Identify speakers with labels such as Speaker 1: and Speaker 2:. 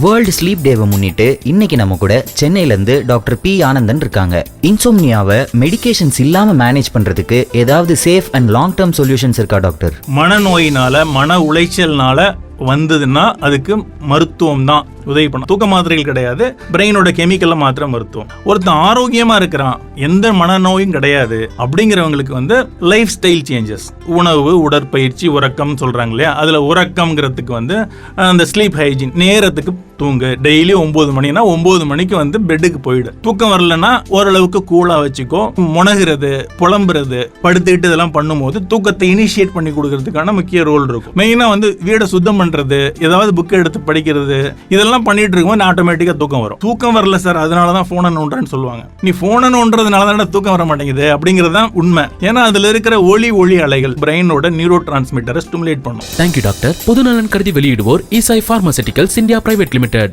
Speaker 1: World sleep டேவை முன்னிட்டு இன்னைக்கு நம்ம கூட சென்னையிலேருந்து டாக்டர் பி ஆனந்தன் இருக்காங்க. இன்சோம்னியாவை மெடிகேஷன்ஸ் இல்லாமல் மேனேஜ் பண்ணுறதுக்கு ஏதாவது safe and long term solutions இருக்கா டாக்டர்?
Speaker 2: மனநோயினால மன உளைச்சல்னால வந்ததுன்னா அதுக்கு மருத்துவம் தான் உதவி பண்ணும் தூக்க மாத்திரைகள் கிடையாது. பிரெயினோட கெமிக்கலை மாத்திர மருத்துவம். ஒருத்தன் ஆரோக்கியமா இருக்கிறான். எந்த மனநோயும் கிடையாது. அப்படிங்கிறவங்களுக்கு வந்து லைஃப் ஸ்டைல் சேஞ்சஸ் உணவு உடற்பயிற்சி உறக்கம் சொல்றாங்க இல்லையா? அதுல உறக்கம்ங்கிறதுக்கு வந்து அந்த ஸ்லீப் ஹைஜின் நேரத்துக்கு தூங்கு. டெய்லி ஒன்பது மணினா ஒன்பது மணிக்கு வந்து பெட்டுக்கு போயிடு. தூக்கம் வரலன்னா ஓரளவுக்கு கூலா வச்சுக்கோ. முனகிறது புலம்புறது படுத்துக்கிட்டு இதெல்லாம் பண்ணும்போது தூக்கத்தை இனிஷியேட் பண்ணி கொடுக்கறதுக்கான முக்கிய ரோல் இருக்கும். மெயினா வந்து வீடை சுத்தம் பண்ணுறது ஏதாவது புக் எடுத்து படிக்கிறது இதெல்லாம் பண்ணிட்டு இருக்கும்போது ஆட்டோமேட்டிக்காக தூக்கம் வரும். தூக்கம் வரல சார் அதனால தான் ஃபோனை நோண்டுறேன்னு சொல்லுவாங்க. நீ ஃபோனை நோண்டுறதுனால தானே தூக்கம் வர மாட்டேங்குது? அப்படிங்கிறது தான் உண்மை. ஏன்னா அதில் இருக்கிற ஒளி ஒளி அலைகள் பிரெயினோட நியூரோ டிரான்ஸ்மிட்டரை ஸ்டிமுலேட் பண்ணும்
Speaker 3: தேங்க்யூ டாக்டர் பொதுநலன் கருதி வெளியிடுவோர் Eisai pharmaceuticals India private limited